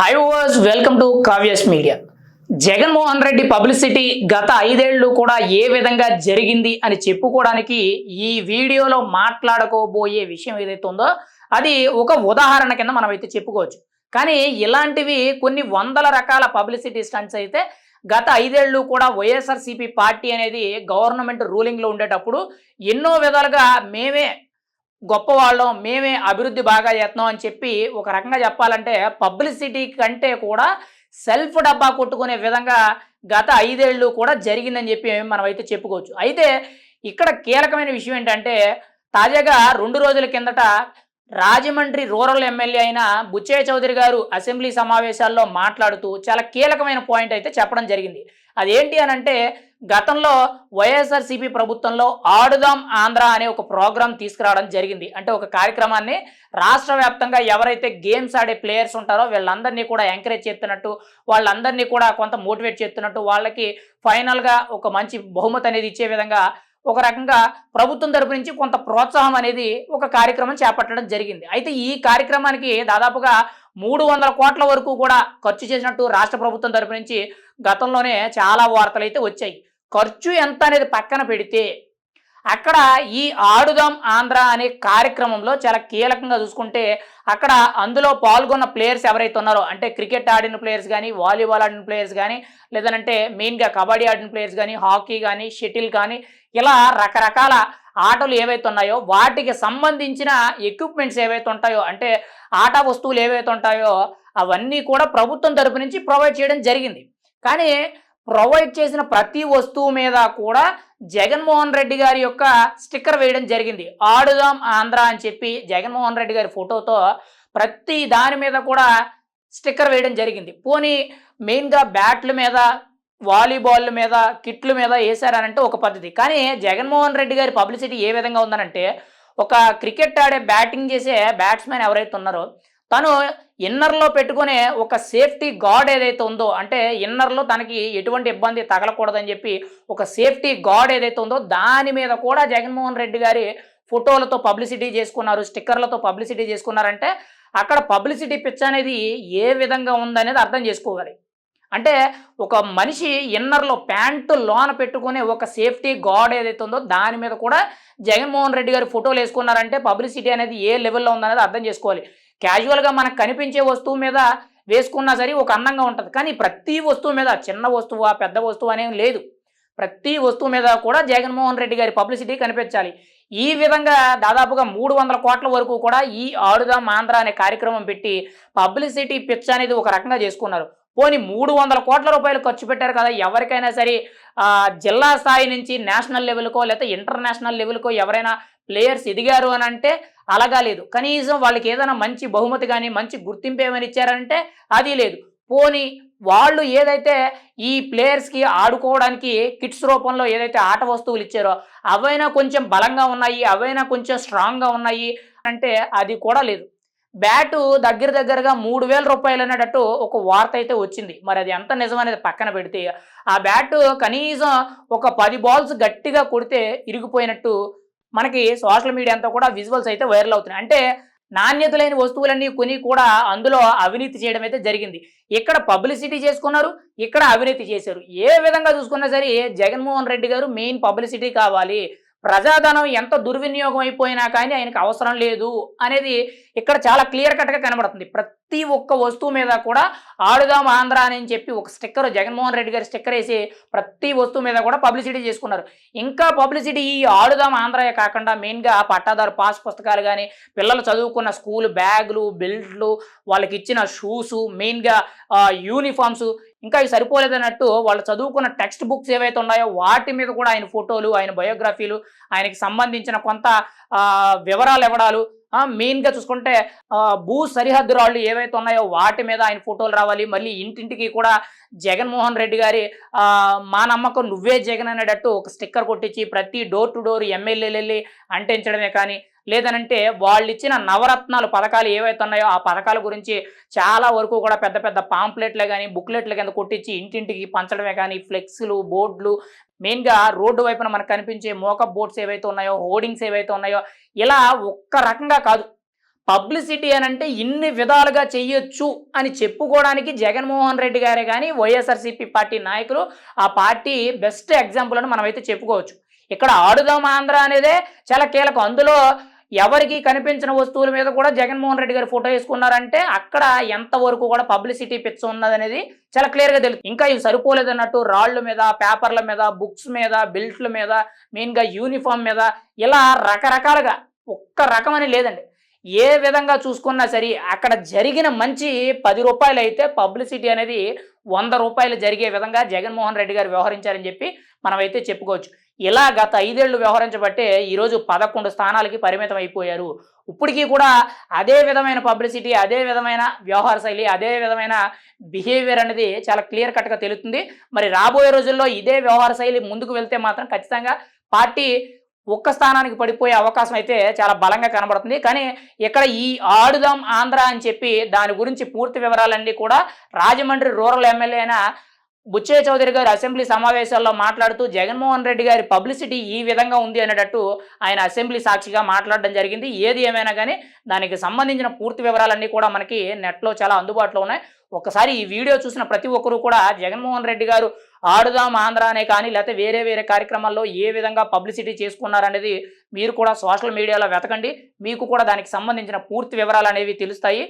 High was welcome to Kavya's media Jaganmohan Reddy publicity గత ఐదేళ్ళు కూడా ఏ విధంగా జరిగింది అని చెప్పుకోవడానికి ఈ వీడియోలో మాట్లాడుకోబోయే విషయం ఏదైతే ఉందో అది ఒక ఉదాహరణ కింద మనం అయితే చెప్పుకోవచ్చు. కానీ ఇలాంటివి కొన్ని వందల రకాల పబ్లిసిటీ స్టంట్స్ అయితే గత ఐదేళ్ళు కూడా వైఎస్ఆర్సీపీ పార్టీ అనేది గవర్నమెంట్ రూలింగ్లో ఉండేటప్పుడు ఎన్నో విధాలుగా మేమే గొప్పవాళ్ళం మేమే అభివృద్ధి బాగా చేస్తున్నాం అని చెప్పి ఒక రకంగా చెప్పాలంటే పబ్లిసిటీ కంటే కూడా సెల్ఫ్ డబ్బా కొట్టుకునే విధంగా గత ఐదేళ్ళు కూడా జరిగిందని చెప్పి మనం అయితే చెప్పుకోవచ్చు. అయితే ఇక్కడ కీలకమైన విషయం ఏంటంటే తాజాగా రెండు రోజుల కిందట రాజమండ్రి రూరల్ ఎమ్మెల్యే అయిన బుచ్చయ్య చౌదరి గారు అసెంబ్లీ సమావేశాల్లో మాట్లాడుతూ చాలా కీలకమైన పాయింట్ అయితే చెప్పడం జరిగింది. అదేంటి అని అంటే గతంలో వైఎస్ఆర్సీపీ ప్రభుత్వంలో ఆడుదాం ఆంధ్ర అనే ఒక ప్రోగ్రాం తీసుకురావడం జరిగింది. అంటే ఒక కార్యక్రమాన్ని రాష్ట్ర వ్యాప్తంగా ఎవరైతే గేమ్స్ ఆడే ప్లేయర్స్ ఉంటారో వీళ్ళందరినీ కూడా ఎంకరేజ్ చేస్తున్నట్టు వాళ్ళందరినీ కూడా కొంత మోటివేట్ చేస్తున్నట్టు వాళ్ళకి ఫైనల్గా ఒక మంచి బహుమతి అనేది ఇచ్చే విధంగా ఒక రకంగా ప్రభుత్వం తరపు నుంచి కొంత ప్రోత్సాహం అనేది ఒక కార్యక్రమం చేపట్టడం జరిగింది. అయితే ఈ కార్యక్రమానికి దాదాపుగా మూడు వందల కోట్ల వరకు కూడా ఖర్చు చేసినట్టు రాష్ట్ర ప్రభుత్వం తరపు నుంచి గతంలోనే చాలా వార్తలు అయితే వచ్చాయి. ఖర్చు ఎంత అనేది పక్కన పెడితే అక్కడ ఈ ఆడుదాం ఆంధ్ర అనే కార్యక్రమంలో చాలా కీలకంగా చూసుకుంటే అక్కడ అందులో పాల్గొన్న ప్లేయర్స్ ఎవరైతే ఉన్నారో అంటే క్రికెట్ ఆడిన ప్లేయర్స్ కానీ వాలీబాల్ ఆడిన ప్లేయర్స్ కానీ లేదంటే మెయిన్గా కబడ్డీ ఆడిన ప్లేయర్స్ కానీ హాకీ కానీ షటిల్ కానీ ఇలా రకరకాల ఆటలు ఏవైతే ఉన్నాయో వాటికి సంబంధించిన ఎక్విప్మెంట్స్ ఏవైతే ఉంటాయో అంటే ఆట వస్తువులు ఏవైతే ఉంటాయో అవన్నీ కూడా ప్రభుత్వం తరపు నుంచి ప్రొవైడ్ చేయడం జరిగింది. కానీ ప్రొవైడ్ చేసిన ప్రతి వస్తువు మీద కూడా జగన్మోహన్ రెడ్డి గారి యొక్క స్టిక్కర్ వేయడం జరిగింది. ఆడుదాం ఆంధ్ర అని చెప్పి జగన్మోహన్ రెడ్డి గారి ఫోటోతో ప్రతి దాని మీద కూడా స్టిక్కర్ వేయడం జరిగింది. పోనీ మెయిన్గా బ్యాట్ల మీద వాలీబాల్ మీద కిట్ల మీద వేశారనంటే ఒక పద్ధతి. కానీ జగన్మోహన్ రెడ్డి గారి పబ్లిసిటీ ఏ విధంగా ఉందనంటే ఒక క్రికెట్ ఆడే బ్యాటింగ్ చేసే బ్యాట్స్మెన్ ఎవరైతే ఉన్నారో తను ఇన్నర్లో పెట్టుకునే ఒక సేఫ్టీ గార్డ్ ఏదైతే ఉందో అంటే ఇన్నర్లో తనకి ఎటువంటి ఇబ్బంది తగలకూడదని చెప్పి ఒక సేఫ్టీ గార్డ్ ఏదైతే ఉందో దాని మీద కూడా జగన్మోహన్ రెడ్డి గారి ఫోటోలతో పబ్లిసిటీ చేసుకున్నారు స్టిక్కర్లతో పబ్లిసిటీ చేసుకున్నారంటే అక్కడ పబ్లిసిటీ పిచ్ అనేది ఏ విధంగా ఉందనేది అర్థం చేసుకోవాలి. అంటే ఒక మనిషి ఇన్నర్లో ప్యాంటు లోన పెట్టుకునే ఒక సేఫ్టీ గార్డ్ ఏదైతే ఉందో దాని మీద కూడా జగన్మోహన్ రెడ్డి గారి ఫోటోలు వేసుకున్నారంటే పబ్లిసిటీ అనేది ఏ లెవెల్లో ఉందనేది అర్థం చేసుకోవాలి. క్యాజువల్గా మనకు కనిపించే వస్తువు మీద వేసుకున్నా సరే ఒక అందంగా ఉంటుంది. కానీ ప్రతి వస్తువు మీద చిన్న వస్తువు పెద్ద వస్తువు అనేది లేదు. ప్రతి వస్తువు మీద కూడా జగన్మోహన్ రెడ్డి గారి పబ్లిసిటీ కనిపించాలి. ఈ విధంగా దాదాపుగా మూడు వందల కోట్ల వరకు కూడా ఈ ఆడుదాం ఆంధ్ర అనే కార్యక్రమం పెట్టి పబ్లిసిటీ పిచ్ అనేది ఒక రకంగా చేసుకున్నారు. పోనీ మూడు వందల కోట్ల రూపాయలు ఖర్చు పెట్టారు కదా ఎవరికైనా సరే జిల్లా స్థాయి నుంచి నేషనల్ లెవెల్కో లేకపోతే ఇంటర్నేషనల్ లెవెల్కో ఎవరైనా ప్లేయర్స్ ఎదిగారు అని అంటే అలాగా లేదు కనీసం వాళ్ళకి ఏదైనా మంచి బహుమతి కానీ మంచి గుర్తింపు ఏమైనా ఇచ్చారంటే అది లేదు. పోనీ వాళ్ళు ఏదైతే ఈ ప్లేయర్స్కి ఆడుకోవడానికి కిట్స్ రూపంలో ఏదైతే ఆట వస్తువులు ఇచ్చారో అవైనా కొంచెం బలంగా ఉన్నాయి అవైనా కొంచెం స్ట్రాంగ్గా ఉన్నాయి అంటే అది కూడా లేదు. బ్యాటు దగ్గర దగ్గరగా మూడు వేల రూపాయలు అనేటట్టు ఒక వార్త అయితే వచ్చింది. మరి అది ఎంత నిజమనేది పక్కన పెడితే ఆ బ్యాటు కనీసం ఒక పది బాల్స్ గట్టిగా కొడితే ఇరిగిపోయినట్టు మనకి సోషల్ మీడియా అంతా కూడా విజువల్స్ అయితే వైరల్ అవుతున్నాయి. అంటే నాణ్యత లేని వస్తువులన్నీ కొని కూడా అందులో అవినీతి చేయడం అయితే జరిగింది. ఇక్కడ పబ్లిసిటీ చేసుకున్నారు ఇక్కడ అవినీతి చేశారు. ఏ విధంగా చూసుకున్నా సరే జగన్మోహన్ రెడ్డి గారు మెయిన్ పబ్లిసిటీ కావాలి. ప్రజాధనం ఎంత దుర్వినియోగం అయిపోయినా కానీ ఆయనకు అవసరం లేదు అనేది ఇక్కడ చాలా క్లియర్ కట్గా కనబడుతుంది. ప్రతి ఒక్క వస్తువు మీద కూడా ఆడుదాం ఆంధ్ర అని చెప్పి ఒక స్టిక్కర్ జగన్మోహన్ రెడ్డి గారి స్టిక్కర్ వేసి ప్రతి వస్తువు మీద కూడా పబ్లిసిటీ చేసుకున్నారు. ఇంకా పబ్లిసిటీ ఈ ఆడుదాం ఆంధ్రయే కాకుండా మెయిన్గా పట్టాదారు పాస్ పుస్తకాలు కానీ పిల్లలు చదువుకున్న స్కూల్ బ్యాగులు బెల్ట్లు వాళ్ళకి ఇచ్చిన షూసు మెయిన్గా యూనిఫామ్స్ ఇంకా ఇవి సరిపోలేదన్నట్టు వాళ్ళు చదువుకున్న టెక్స్ట్ బుక్స్ ఏవైతే ఉన్నాయో వాటి మీద కూడా ఆయన ఫోటోలు ఆయన బయోగ్రఫీలు ఆయనకి సంబంధించిన కొంత వివరాలు ఇవ్వడాలు మెయిన్గా చూసుకుంటే భూ సరిహద్దు రాళ్ళు ఏవైతే ఉన్నాయో వాటి మీద ఆయన ఫోటోలు రావాలి. మళ్ళీ ఇంటింటికి కూడా జగన్మోహన్ రెడ్డి గారి మా నమ్మకం నువ్వే జగన్ అనేటట్టు ఒక స్టిక్కర్ కొట్టించి ప్రతి డోర్ టు డోర్ ఎమ్మెల్యేలు వెళ్ళి అంటించడమే కానీ లేదనంటే వాళ్ళు ఇచ్చిన నవరత్నాలు పథకాలు ఏవైతే ఉన్నాయో ఆ పథకాల గురించి చాలా వరకు కూడా పెద్ద పెద్ద పాంప్లెట్లే కానీ బుక్లెట్ల కింద కొట్టించి ఇంటింటికి పంచడమే కానీ ఫ్లెక్స్లు బోర్డులు మెయిన్గా రోడ్డు వైపున మనకు కనిపించే మోకప్ బోర్డ్స్ ఏవైతే ఉన్నాయో హోర్డింగ్స్ ఏవైతే ఉన్నాయో ఇలా ఒక్క రకంగా కాదు. పబ్లిసిటీ అని అంటే ఇన్ని విధాలుగా చెయ్యొచ్చు అని చెప్పుకోవడానికి జగన్మోహన్ రెడ్డి గారే కానీ వైఎస్ఆర్సీపీ పార్టీ నాయకులు ఆ పార్టీ బెస్ట్ ఎగ్జాంపుల్ అని మనమైతే చెప్పుకోవచ్చు. ఇక్కడ ఆడుదాం ఆంధ్ర అనేదే చాలా కీలకం. అందులో ఎవరికి కనిపించిన వస్తువుల మీద కూడా జగన్మోహన్ రెడ్డి గారు ఫోటో వేసుకున్నారంటే అక్కడ ఎంతవరకు కూడా పబ్లిసిటీ పిచ్చ ఉన్నదనేది చాలా క్లియర్గా తెలుసు ఇంకా ఇవి సరిపోలేదు అన్నట్టు రాళ్ళ మీద పేపర్ల మీద బుక్స్ మీద బెల్ట్ల మీద మెయిన్గా యూనిఫామ్ మీద ఇలా రకరకాలుగా ఒక్క రకం అని లేదండి. ఏ విధంగా చూసుకున్నా సరే అక్కడ జరిగిన మంచి పది రూపాయలు అయితే పబ్లిసిటీ అనేది వంద రూపాయలు జరిగే విధంగా జగన్మోహన్ రెడ్డి గారు వ్యవహరించారని చెప్పి మనమైతే చెప్పుకోవచ్చు. ఇలా గత ఐదేళ్ళు వ్యవహరించబట్టే ఈరోజు పదకొండు స్థానాలకి పరిమితం అయిపోయారు ఇప్పటికీ కూడా అదే విధమైన పబ్లిసిటీ అదే విధమైన వ్యవహార శైలి అదే విధమైన బిహేవియర్ అనేది చాలా క్లియర్ కట్గా తెలుస్తుంది. మరి రాబోయే రోజుల్లో ఇదే వ్యవహార శైలి ముందుకు వెళ్తే మాత్రం ఖచ్చితంగా పార్టీ ఒక్క స్థానానికి పడిపోయే అవకాశం అయితే చాలా బలంగా కనబడుతుంది. కానీ ఇక్కడ ఈ ఆడుదాం ఆంధ్ర అని చెప్పి దాని గురించి పూర్తి వివరాలన్నీ కూడా రాజమండ్రి రూరల్ ఎమ్మెల్యే అయిన బుచ్చయ్య చౌదరి గారు అసెంబ్లీ సమావేశాల్లో మాట్లాడుతూ జగన్మోహన్ రెడ్డి గారి పబ్లిసిటీ ఈ విధంగా ఉంది అనేటట్టు ఆయన అసెంబ్లీ సాక్షిగా మాట్లాడడం జరిగింది. ఏది ఏమైనా కానీ దానికి సంబంధించిన పూర్తి వివరాలన్నీ కూడా మనకి నెట్లో చాలా అందుబాటులో ఉన్నాయి. ఒకసారి ఈ వీడియో చూసిన ప్రతి ఒక్కరూ కూడా జగన్మోహన్ రెడ్డి గారు ఆడుదాం ఆంధ్ర అనే కానీ లేకపోతే వేరే వేరే కార్యక్రమాల్లో ఏ విధంగా పబ్లిసిటీ చేసుకున్నారనేది మీరు కూడా సోషల్ మీడియాలో వెతకండి. మీకు కూడా దానికి సంబంధించిన పూర్తి వివరాలు అనేవి తెలుస్తాయి.